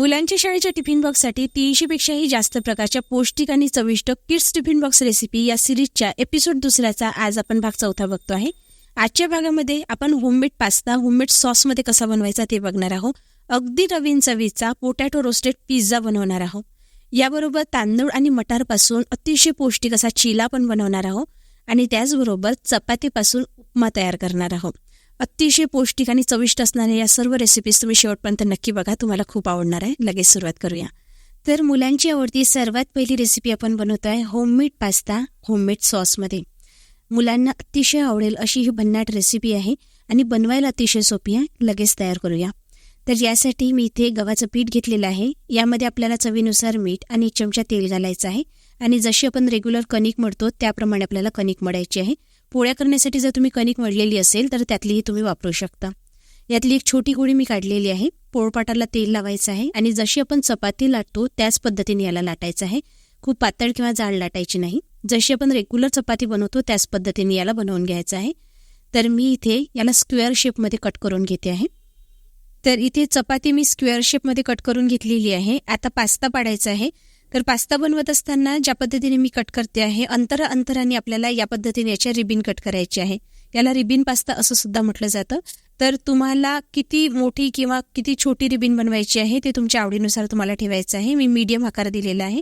मुलांच्या शाळेच्या टिफिन बॉक्ससाठी तीनशेपेक्षाही जास्त प्रकारच्या पौष्टिक आणि चविष्ट किड्स टिफिन बॉक्स रेसिपी या सिरीजच्या एपिसोड दुसऱ्याचा आज आपण भाग चौथा बघतो आहे. आजच्या भागामध्ये आपण होममेड पास्ता होममेड सॉसमध्ये कसा बनवायचा ते बघणार आहोत. अगदी नवीन चवीचा पोटॅटो रोस्टेड पिझ्झा बनवणार आहोत. याबरोबर तांदूळ आणि मटारपासून अतिशय पौष्टिक असा चिला पण बनवणार आहोत. आणि त्याचबरोबर चपातीपासून उपमा तयार करणार आहोत. अतिशय पौष्टिक आणि चविष्ट असणाऱ्या या सर्व रेसिपीज तुम्ही शेवटपर्यंत नक्की बघा. तुम्हाला खूप आवडणार आहे. लगेच सुरुवात करूया. तर मुलांची आवडती सर्वात पहिली रेसिपी आपण बनवतो आहे होममेड पास्ता होममेड सॉसमध्ये मुलांना अतिशय आवडेल अशी ही भन्नाट रेसिपी आहे आणि बनवायला अतिशय सोपी आहे. लगेच तयार करूया. तर यासाठी मी इथे गव्हाचं पीठ घेतलेलं आहे. यामध्ये आपल्याला चवीनुसार मीठ आणि चमचा तेल घालायचं आहे. आणि जशी आपण रेग्युलर कणिक मळतो त्याप्रमाणे आपल्याला कणिक मळायची आहे. पोळ्या करण्यासाठी जर तुम्ही कणिक मळलेली असेल तर त्यातलीही तुम्ही वापरू शकता. यातली एक छोटी गोळी मी काढलेली आहे. पोळपाटाला तेल लावायचं आहे आणि जशी आपण चपाती लाटतो त्याच पद्धतीने याला लाटायचं आहे. खूप पातळ किंवा जाड लाटायची नाही. जशी आपण रेग्युलर चपाती बनवतो त्याच पद्धतीने याला बनवून घ्यायचं आहे. तर मी इथे याला स्क्वेअर शेपमध्ये कट करून घेते आहे. तर इथे चपाती मी स्क्वेअर शेपमध्ये कट करून घेतलेली आहे. आता पास्ता पाडायचा आहे. तर पास्ता बनवत असताना ज्या पद्धतीने मी कट करते आहे अंतर अंतराने आपल्याला या पद्धतीने याच्या रिबिन कट करायची आहे. याला रिबिन पास्ता असं सुद्धा म्हटलं जातं. तर तुम्हाला किती मोठी किंवा किती छोटी रिबिन बनवायची आहे ते तुमच्या आवडीनुसार तुम्हाला ठेवायचं आहे. मी मीडियम आकार दिलेला आहे.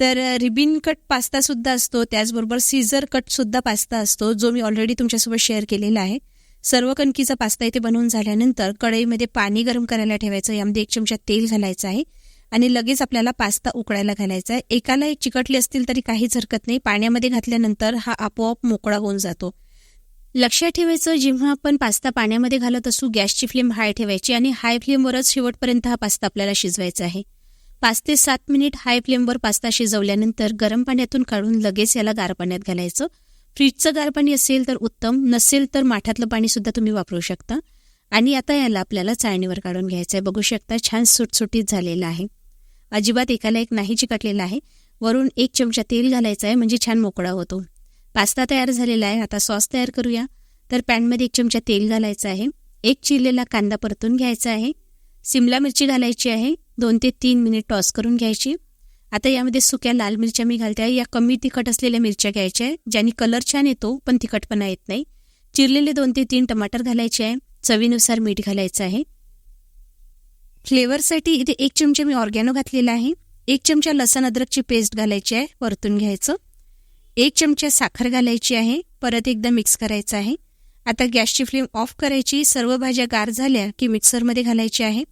तर रिबिन कट पास्ता सुद्धा असतो त्याचबरोबर सीझर कट सुद्धा पास्ता असतो जो मी ऑलरेडी तुमच्यासोबत शेअर केलेला आहे. सर्व कणकीचा पास्ता इथे बनवून झाल्यानंतर कढईमध्ये पाणी गरम करायला ठेवायचं यामध्ये एक चमचा तेल घालायचं आहे. आणि लगेच आपल्याला पास्ता उकळायला घालायचा आहे. एकाला एक चिकटली असतील तरी काहीच हरकत नाही. पाण्यामध्ये घातल्यानंतर हा आपोआप मोकळा होऊन जातो. लक्षात ठेवायचं जेव्हा आपण पास्ता पाण्यामध्ये घालत असू गॅसची फ्लेम हाय ठेवायची आणि हाय फ्लेमवरच शेवटपर्यंत हा पास्ता आपल्याला शिजवायचा आहे. पाच ते सात मिनिट हाय फ्लेमवर पास्ता शिजवल्यानंतर गरम पाण्यातून काढून लगेच याला गार पाण्यात घालायचं. फ्रीजचं गार पाणी असेल तर उत्तम नसेल तर माठातलं पाणीसुद्धा तुम्ही वापरू शकता. आणि आता याला आपल्याला चाळणीवर काढून घ्यायचं आहे. बघू शकता छान सुटसुटीत झालेलं आहे. अजिबात एकाला एक नाही चिकटलेला आहे. वरून एक चमचा तेल घालायचं आहे म्हणजे छान मोकळा होतो. पास्ता तयार झालेला आहे. आता सॉस तयार करूया. तर पॅनमध्ये एक चमचा तेल घालायचं आहे. एक चिरलेला कांदा परतून घ्यायचा आहे. सिमला मिरची घालायची आहे. दोन ते तीन मिनिट टॉस करून घ्यायची. आता यामध्ये सुक्या लाल मिरच्या मी घालते आहे. या कमी तिखट असलेल्या मिरच्या घ्यायच्या आहे ज्याने कलर छान येतो पण तिखटपणा येत नाही. चिरलेले दोन ते तीन टमाटर घालायचे आहे. चवीनुसार मीठ घालायचं आहे. फ्लेवरसाठी इथे एक चमचा मी ऑर्गॅनो घातलेला आहे. एक चमचा लसण अद्रकची पेस्ट घालायची आहे परतून घ्यायचं. एक चमचा साखर घालायची आहे परत एकदा मिक्स करायचं आहे. आता गॅसची फ्लेम ऑफ करायची. सर्व भाज्या गार झाल्या की मिक्सरमध्ये घालायची आहे.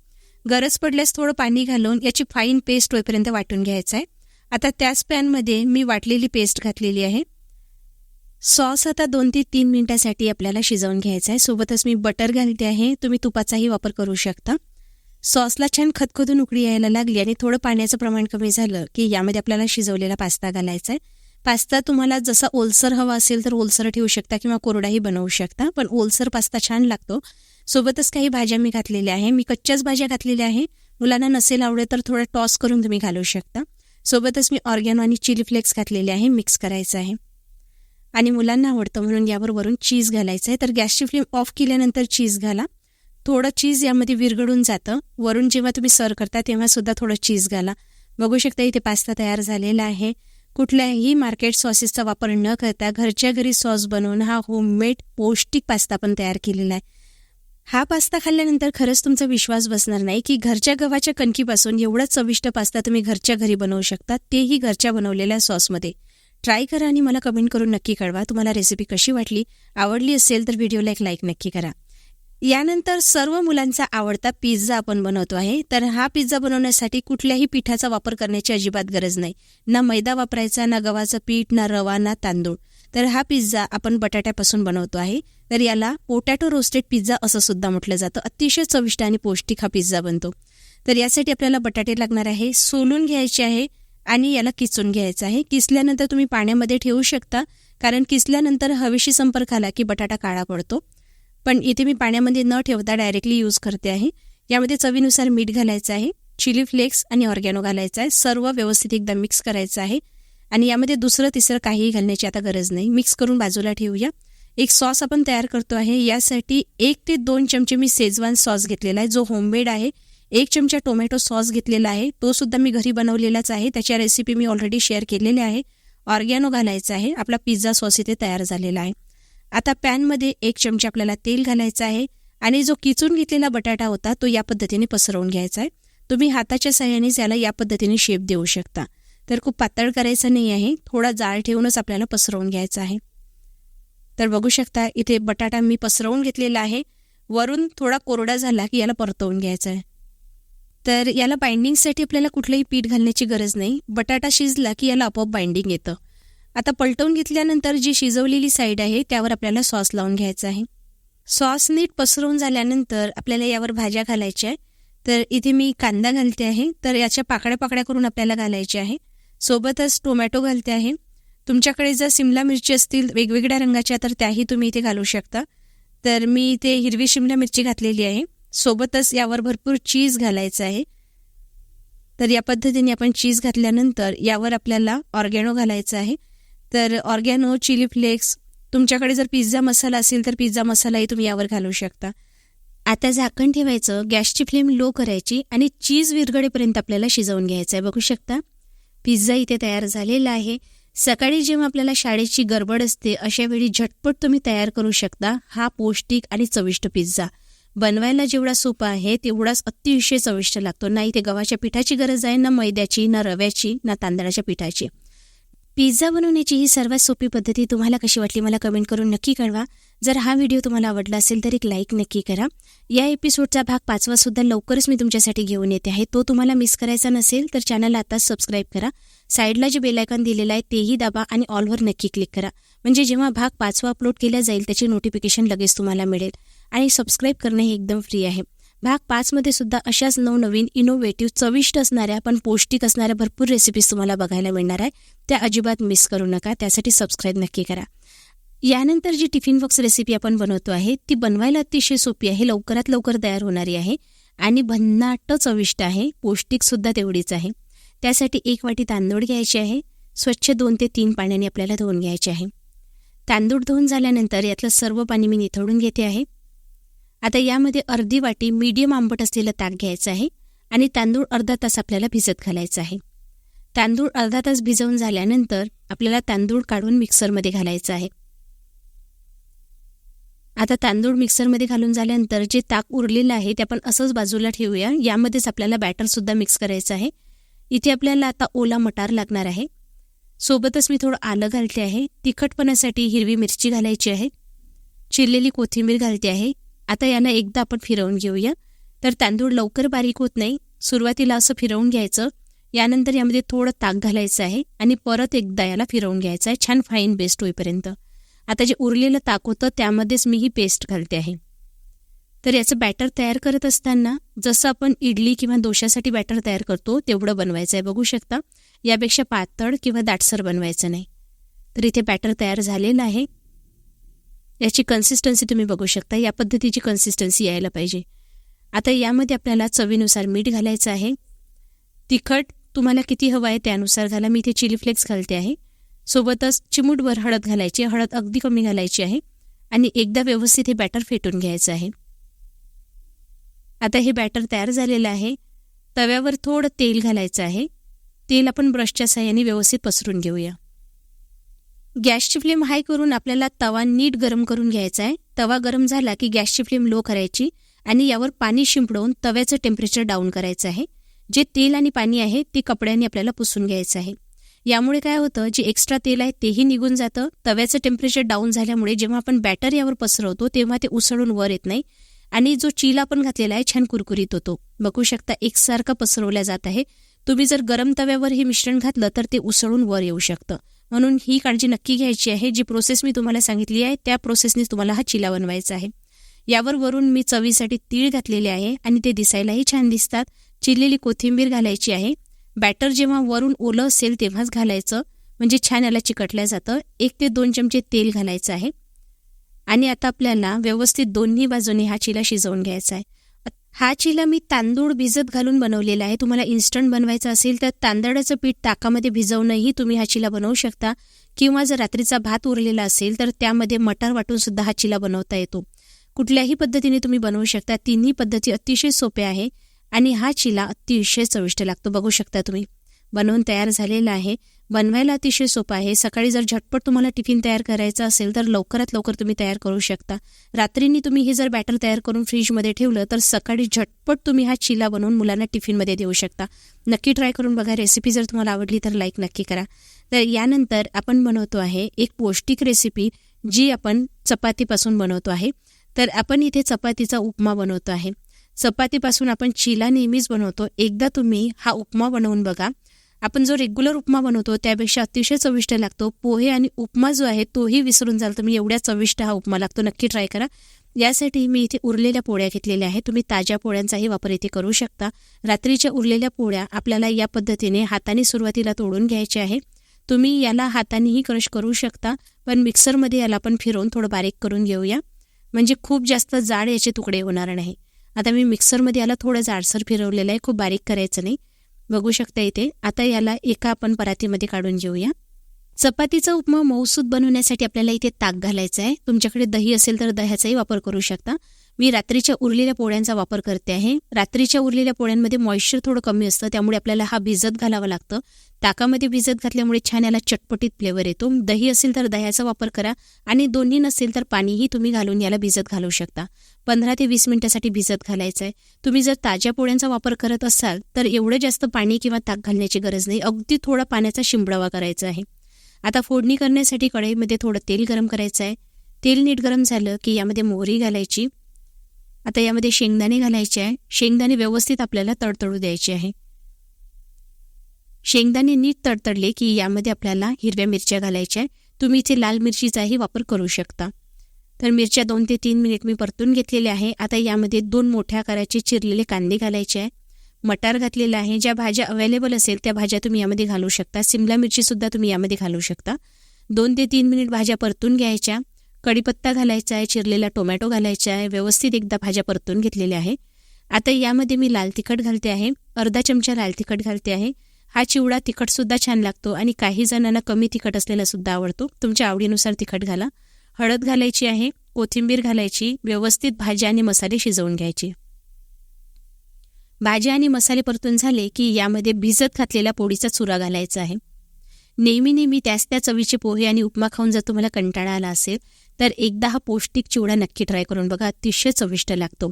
गरज पडल्यास थोडं पाणी घालून याची फाईन पेस्ट होईपर्यंत वाटून घ्यायचं आहे. आता त्याच पॅनमध्ये मी वाटलेली पेस्ट घातलेली आहे. सॉस आता दोन ते तीन मिनिटासाठी आपल्याला शिजवून घ्यायचा आहे. सोबतच मी बटर घालते आहे. तुम्ही तुपाचाही वापर करू शकता. सॉसला छान खतखतून उकळी यायला लागली आणि थोडं पाण्याचं प्रमाण कमी झालं की यामध्ये आपल्याला शिजवलेला पास्ता घालायचा आहे. पास्ता तुम्हाला जसा ओलसर हवा असेल तर ओलसर ठेवू शकता किंवा कोरडाही बनवू शकता पण ओलसर पास्ता छान लागतो. सोबतच काही भाज्या मी घातलेल्या आहे. मी कच्च्याच भाज्या घातलेल्या आहे. मुलांना नसेल आवडे तर थोडं टॉस करून तुम्ही घालू शकता. सोबतच मी ऑर्गॅनो आणि चिली फ्लेक्स घातलेले आहे मिक्स करायचं आहे. आणि मुलांना आवडतं म्हणून यावर वरून चीज घालायचं आहे. तर गॅसची फ्लेम ऑफ केल्यानंतर चीज घाला. थोडं चीज यामध्ये विरघडून जातं. वरून जेव्हा तुम्ही सर्व करता तेव्हा सुद्धा थोडं चीज घाला. बघू शकता इथे पास्ता तयार झालेला आहे. कुठल्याही मार्केट सॉसेसचा वापर न करता घरच्या घरी सॉस बनवून हा होममेड पौष्टिक पास्ता पण तयार केलेला आहे. हा पास्ता खाल्ल्यानंतर खरंच तुमचा विश्वास बसणार नाही की घरच्या गव्हाच्या कणकीपासून एवढा चविष्ट पास्ता तुम्ही घरच्या घरी बनवू शकता तेही घरच्या बनवलेल्या सॉसमध्ये ट्राय करा आणि मला कमेंट करून नक्की कळवा तुम्हाला रेसिपी कशी वाटली. आवडली असेल तर व्हिडिओला एक लाईक नक्की करा. यानंतर सर्व मुलांचा आवडता पिझ्झा आपण बनवतो आहे. तर हा पिझ्झा बनवण्यासाठी कुठल्याही पिठाचा वापर करण्याची अजिबात गरज नाही. ना मैदा वापरायचा ना गव्हाचं पीठ ना रवा ना तांदूळ. तर हा पिझ्झा आपण बटाट्यापासून बनवतो आहे. तर याला पोटॅटो रोस्टेड पिझ्झा असं सुद्धा म्हटलं जातं. अतिशय चविष्ट आणि पौष्टिक हा पिझ्झा बनतो. तर यासाठी आपल्याला बटाटे लागणार आहे सोलून घ्यायचे आहे आणि याला किसून घ्यायचं आहे. किसल्यानंतर तुम्ही पाण्यामध्ये ठेवू शकता कारण किसल्यानंतर हवेशी संपर्क आला की बटाटा काळा पडतो. पण इथे मी पाण्यामध्ये न ठेवता डायरेक्टली यूज करते आहे. यामध्ये चवीनुसार मीठ घालायचं आहे चिली फ्लेक्स आणि ऑर्गॅनो घालायचं आहे. सर्व व्यवस्थित एकदा मिक्स करायचं आहे. आणि यामध्ये दुसरं तिसरं काहीही घालण्याची आता गरज नाही. मिक्स करून बाजूला ठेवूया. एक सॉस आपण तयार करतो आहे. यासाठी एक ते दोन चमचे मी सेजवान सॉस घेतलेला आहे जो होममेड आहे. एक चमचा टोमॅटो सॉस घेतलेला आहे. तो सुद्धा मी घरी बनवलेलाच आहे. त्याच्या रेसिपी मी ऑलरेडी शेअर केलेल्या आहे. ऑर्गॅनो घालायचा आहे. आपला पिझ्झा सॉस इथे तयार झालेला आहे. आता पॅनमध्ये एक चमचा आपल्याला तेल घालायचं आहे आणि जो किचून घेतलेला बटाटा होता तो या पद्धतीने पसरवून घ्यायचा आहे. तुम्ही हाताच्या सहाय्यानेच याला या पद्धतीने शेप देऊ शकता. तर खूप पातळ करायचं नाही आहे. थोडा जाळ ठेवूनच आपल्याला पसरवून घ्यायचा आहे. तर बघू शकता इथे बटाटा मी पसरवून घेतलेला आहे. वरून थोडा कोरडा झाला की याला परतवून घ्यायचा आहे. तर याला बाइंडिंगसाठी आपल्याला कुठलंही पीठ घालण्याची गरज नाही. बटाटा शिजला की याला आपोआप बाइंडिंग येतं. आता पलटवून घेतल्यानंतर जी शिजवलेली साईड आहे त्यावर आपल्याला सॉस लावून घ्यायचा आहे. सॉस नीट पसरवून झाल्यानंतर आपल्याला यावर भाज्या घालायच्या आहे तर इथे मी कांदा घालते आहे. तर याच्या पाकड्या पाकड्या करून आपल्याला घालायच्या आहे. सोबतच टोमॅटो घालते आहे. तुमच्याकडे जर सिमला मिरची असतील वेगवेगळ्या रंगाच्या तर त्याही तुम्ही इथे घालू शकता. तर मी इथे हिरवी शिमला मिरची घातलेली आहे. सोबतच यावर भरपूर चीज घालायचं आहे. तर या पद्धतीने आपण चीज घातल्यानंतर यावर आपल्याला ऑर्गॅनो घालायचं आहे. तर ऑर्गॅनो चिली फ्लेक्स तुमच्याकडे जर पिझ्झा मसाला असेल तर पिझ्झा मसालाही तुम्ही यावर घालू शकता. आता झाकण ठेवायचं गॅसची फ्लेम लो करायची आणि चीज विरगडेपर्यंत आपल्याला शिजवून घ्यायचं आहे. बघू शकता? पिझ्झा इथे तयार झालेला आहे. सकाळी जेव्हा आपल्याला शाळेची गडबड असते अशा वेळी झटपट तुम्ही तयार करू शकता हा पौष्टिक आणि चविष्ट पिझ्झा. बनवायला जेवढा सोपा आहे तेवढाच अतिशय चविष्ट लागतो. नाही ते गव्हाच्या पिठाची गरज आहे ना मैद्याची ना रव्याची ना तांदळाच्या पिठाची. पिझ्झा बनवण्याची ही सर्वात सोपी पद्धती तुम्हाला कशी वाटली मला कमेंट करून नक्की कळवा. जर हा व्हिडिओ तुम्हाला आवडला असेल तर एक लाईक नक्की करा. या एपिसोडचा भाग पाचवा सुद्धा लवकरच मी तुमच्यासाठी घेऊन येते आहे. तो तुम्हाला मिस करायचा नसेल तर चॅनल आताच सबस्क्राईब करा. साईडला जे बेलायकॉन दिलेलं आहे तेही दाबा आणि ऑलवर नक्की क्लिक करा. म्हणजे जेव्हा भाग पाचवा अपलोड केला जाईल त्याची नोटिफिकेशन लगेच तुम्हाला मिळेल. आणि सबस्क्राईब करणं हे एकदम फ्री आहे. भाग पाचमध्ये सुद्धा अशाच नवनवीन इनोव्हेटिव्ह चविष्ट असणाऱ्या पण पौष्टिक असणाऱ्या भरपूर रेसिपीज तुम्हाला बघायला मिळणार आहे त्या अजिबात मिस करू नका. त्यासाठी सबस्क्राईब नक्की करा. यानंतर जी टिफिन बॉक्स रेसिपी आपण बनवतो आहे ती बनवायला अतिशय सोपी आहे. लवकरात लवकर तयार होणारी आहे. आणि भन्नाट चविष्ट आहे. पौष्टिकसुद्धा तेवढीच आहे. त्यासाठी एक वाटी तांदूळ घ्यायचे आहे. स्वच्छ दोन ते तीन पाण्याने आपल्याला धुवून घ्यायचे आहे. तांदूळ धुवून झाल्यानंतर यातलं सर्व पाणी मी निथळून घेते आहे. आता यामध्ये अर्धी वाटी मीडियम आंबट असलेलं ताक घ्यायचं आहे आणि तांदूळ अर्धा तास आपल्याला भिजत घालायचं आहे. तांदूळ अर्धा तास भिजवून झाल्यानंतर आपल्याला तांदूळ काढून मिक्सरमध्ये घालायचं आहे. आता तांदूळ मिक्सरमध्ये घालून झाल्यानंतर जे ताक उरलेलं आहे ते आपण असंच बाजूला ठेवूया. यामध्येच आपल्याला बॅटरसुद्धा मिक्स करायचं आहे. इथे आपल्याला आता ओला मटार लागणार आहे. सोबतच मी थोडं आलं घालते आहे. तिखटपणासाठी हिरवी मिरची घालायची आहे. चिरलेली कोथिंबीर घालते आहे. आता यांना एकदा आपण फिरवून घेऊया. तर तांदूळ लवकर बारीक होत नाही. सुरुवातीला असं फिरवून घ्यायचं. यानंतर यामध्ये थोडं ताक घालायचं आहे आणि परत एकदा याला फिरवून घ्यायचं आहे. छान फाईन बेस्ट होईपर्यंत. आता जे उरलेलं ताक होतं त्यामध्येच मी ही पेस्ट घालते आहे. तर याचं बॅटर तयार करत असताना जसं आपण इडली किंवा दोशासाठी बॅटर तयार करतो तेवढं बनवायचं आहे. बघू शकता. यापेक्षा पातळ किंवा दाटसर बनवायचं नाही. तर इथे बॅटर तयार झालेलं आहे. याची कन्सिस्टन्सी तुम्ही बघू शकता. या पद्धतीची कन्सिस्टन्सी यायला पाहिजे. आता यामध्ये आपल्याला चवीनुसार मीठ घालायचं आहे. तिखट तुम्हाला किती हवं आहे त्यानुसार घाला. मी इथे चिली फ्लेक्स घालते आहे. सोबतच चिमूटभर हळद घालायची हळद अगदी कमी घालायची आहे. आणि एकदा व्यवस्थित हे बॅटर फेटून घ्यायचं आहे. आता हे बॅटर तयार झालेलं आहे. तव्यावर थोडं तेल घालायचं आहे. तेल आपण ब्रशच्या साह्याने व्यवस्थित पसरून घेऊया. गॅसची फ्लेम हाय करून आपल्याला तवा नीट गरम करून घ्यायचा आहे. तवा गरम झाला की गॅसची फ्लेम लो करायची आणि यावर पाणी शिंपडवून तव्याचं टेम्परेचर डाऊन करायचं आहे. जे तेल आणि पाणी आहे ते कपड्याने आपल्याला पुसून घ्यायचं आहे. यामुळे काय होतं जे एक्स्ट्रा तेल आहे तेही निघून जातं. तव्याचं टेम्परेचर डाऊन झाल्यामुळे जेव्हा आपण बॅटर यावर पसरवतो तेव्हा ते उसळून वर येत नाही. आणि जो चील आपण घातलेला आहे छान कुरकुरीत होतो. बघू शकता एकसारखा पसरवल्या जात आहे. तुम्ही जर गरम तव्यावर हे मिश्रण घातलं तर ते उसळून वर येऊ शकतं. म्हणून ही काळजी नक्की घ्यायची आहे. जी प्रोसेस मी तुम्हाला सांगितली आहे त्या प्रोसेसने तुम्हाला हा चिला बनवायचा आहे. यावर वरून मी चवीसाठी तीळ घातलेले आहे आणि ते दिसायलाही छान दिसतात. चिरलेली कोथिंबीर घालायची आहे. बॅटर जेव्हा वरून ओलं असेल तेव्हाच घालायचं. म्हणजे छान याला चिकटलं जातं. एक ते दोन चमचे तेल घालायचं आहे. आणि आता आपल्याला व्यवस्थित दोन्ही बाजूने हा चिला शिजवून घ्यायचा आहे. हा चिला मी तांदूळ भिजत घालून बनवलेला आहे. तुम्हाला इन्स्टंट बनवायचं असेल तर तांदळाचं पीठ ताकामध्ये भिजवूनही तुम्ही हा चिला बनवू शकता. किंवा जर रात्रीचा भात उरलेला असेल तर त्यामध्ये मटार वाटून सुद्धा हा चिला बनवता येतो. कुठल्याही पद्धतीने तुम्ही बनवू शकता. तिन्ही पद्धती अतिशय सोप्या आहे. आणि हा चिला अतिशय चविष्ट लागतो. बघू शकता तुम्ही. बनवून तयार झालेला आहे. बनवायला अतिशय सोपं आहे. सकाळी जर झटपट तुम्हाला टिफिन तयार करायचा असेल तर लवकरात लवकर तुम्ही तयार करू शकता. रात्रीनी तुम्ही हे जर बॅटर तयार करून फ्रीजमध्ये ठेवलं तर सकाळी झटपट तुम्ही हा चिला बनवून मुलांना टिफिनमध्ये देऊ शकता. नक्की ट्राय करून बघा. रेसिपी जर तुम्हाला आवडली तर लाईक नक्की करा. तर यानंतर आपण बनवतो आहे एक पौष्टिक रेसिपी जी आपण चपातीपासून बनवतो आहे. तर आपण इथे चपातीचा उपमा बनवतो आहे. चपातीपासून आपण चिला नेहमीच बनवतो. एकदा तुम्ही हा उपमा बनवून बघा. आपण जो रेग्युलर उपमा बनवतो त्यापेक्षा अतिशय चविष्ट लागतो. पोहे आणि उपमा जो आहे तोही विसरून जाल तुम्ही. एवढ्या चविष्ट हा उपमा लागतो. नक्की ट्राय करा. यासाठी मी इथे उरलेल्या पोळ्या घेतलेल्या आहेत. तुम्ही ताज्या पोळ्यांचाही वापर इथे करू शकता. रात्रीच्या उरलेल्या पोळ्या आपल्याला या पद्धतीने हाताने सुरुवातीला तोडून घ्यायचे आहे. तुम्ही याला हातानेही क्रश करू शकता पण मिक्सरमध्ये याला आपण फिरवून थोडं बारीक करून घेऊया. म्हणजे खूप जास्त जाड याचे तुकडे होणार नाही. आता मी मिक्सरमध्ये याला थोडं जाडसर फिरवलेलं आहे. खूप बारीक करायचं नाही. बघू शकता इथे. आता याला एका आपण परातीमध्ये काढून घेऊया. चपातीचा उपमा मऊसूद बनवण्यासाठी आपल्याला इथे ताक घालायचा आहे. तुमच्याकडे दही असेल तर दह्याचाही वापर करू शकता. मी रात्रीच्या उरलेल्या पोळ्यांचा वापर करते आहे. रात्रीच्या उरलेल्या पोळ्यांमध्ये मॉइश्चर थोडं कमी असतं त्यामुळे आपल्याला हा भिजत घालावा लागतं. ताकामध्ये भिजत घातल्यामुळे छान याला चटपटीत फ्लेवर येतो. दही असेल तर दह्याचा वापर करा आणि दोन्ही नसेल तर पाणीही तुम्ही घालून याला भिजत घालू शकता. पंधरा ते वीस मिनिटासाठी भिजत घालायचं आहे तुम्ही जर ताज्या पोळ्यांचा वापर करत असाल तर एवढं जास्त पाणी किंवा ताक घालण्याची गरज नाही. अगदी थोडा पाण्याचा शिंबडावा करायचा आहे. आता फोडणी करण्यासाठी कढईमध्ये थोडं तेल गरम करायचं आहे तेल नीट गरम झालं की यामध्ये मोहरी घालायची. आता यामध्ये शेंगदाणे घालायचे आहे. शेंगदाणे व्यवस्थित आपल्याला तडतडू द्यायचे आहे. शेंगदाणे नीट तडतडले की यामध्ये आपल्याला हिरव्या मिरच्या घालायच्या आहे. तुम्ही इथे लाल मिरचीचाही वापर करू शकता. तर मिरच्या दोन ते तीन मिनिट मी परतून घेतलेले आहे. आता यामध्ये दोन मोठ्या आकाराचे चिरलेले कांदे घालायचे आहे. मटार घातलेला आहे. ज्या भाज्या अवेलेबल असेल त्या भाज्या तुम्ही यामध्ये घालू शकता. सिमला मिरचीसुद्धा तुम्ही यामध्ये घालू शकता. दोन ते तीन मिनिट भाज्या परतून घ्यायच्या. कढीपत्ता घालायचा आहे चिरलेला टोमॅटो घालायचा आहे व्यवस्थित एकदा भाज्या परतून घेतलेल्या आहे आता यामध्ये मी लाल तिखट घालते आहे अर्धा चमचा लाल तिखट घालते आहे. हा चिवडा तिखटसुद्धा छान लागतो आणि काही जणांना कमी तिखट असलेला सुद्धा आवडतो. तुमच्या आवडीनुसार तिखट घाला. हळद घालायची आहे कोथिंबीर घालायची व्यवस्थित भाज्या आणि मसाले शिजवून घ्यायचे. भाज्या आणि मसाले परतून झाले की यामध्ये भिजत घातलेल्या पोळीचा चुरा घालायचा आहे. नेहमी नेहमी त्याच त्या चवीचे पोहे आणि उपमा खाऊन जर तुम्हाला कंटाळा आला असेल तर एकदा हा पौष्टिक चिवडा नक्की ट्राय करून बघा अतिशय चविष्ट लागतो.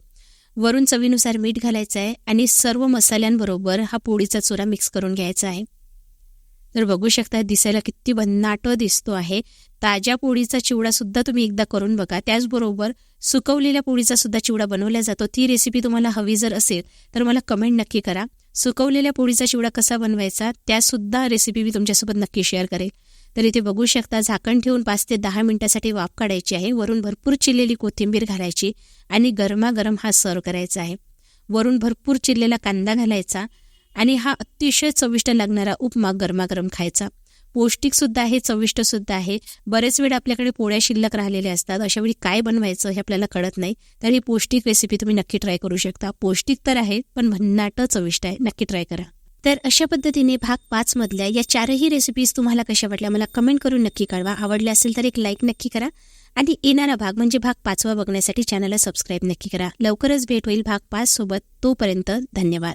वरून चवीनुसार मीठ घालायचं आहे आणि सर्व मसाल्यांबरोबर हा पोळीचा चुरा मिक्स करून घ्यायचा आहे. तर बघू शकता दिसायला किती भन्नाट दिसतो आहे. ताज्या पोळीचा चिवडा सुद्धा तुम्ही एकदा करून बघा. त्याचबरोबर सुकवलेल्या पोळीचा सुद्धा चिवडा बनवला जातो. ती रेसिपी तुम्हाला हवी जर असेल तर मला कमेंट नक्की करा. सुकवलेल्या पोळीचा चिवडा कसा बनवायचा त्यासुद्धा रेसिपी मी तुमच्यासोबत नक्की शेअर करेल. तर इथे बघू शकता झाकण ठेवून पाच ते दहा मिनिटासाठी वाफ काढायची आहे. वरून भरपूर चिरलेली कोथिंबीर घालायची आणि गरमागरम हा सर्व करायचा आहे. वरून भरपूर चिरलेला कांदा घालायचा आणि हा अतिशय चविष्ट लागणारा उपमा गरमागरम खायचा. पौष्टिकसुद्धा आहे चविष्टसुद्धा आहे. बरेच वेळ आपल्याकडे पोळ्या शिल्लक राहिलेल्या असतात. अशा वेळी काय बनवायचं हे आपल्याला कळत नाही. तर ही पौष्टिक रेसिपी तुम्ही नक्की ट्राय करू शकता. पौष्टिक तर आहे पण भन्नाट चविष्ट आहे. नक्की ट्राय करा. तर अशा पद्धतीने भाग पाच मधल्या या चारही रेसिपीज तुम्हाला कशा वाटल्या मला कमेंट करून नक्की कळवा. आवडल्या असेल तर एक लाईक नक्की करा आणि येणारा भाग म्हणजे भाग पाचवा बघण्यासाठी चॅनलला सबस्क्राईब नक्की करा. लवकरच भेट होईल भाग पाच सोबत तोपर्यंत धन्यवाद.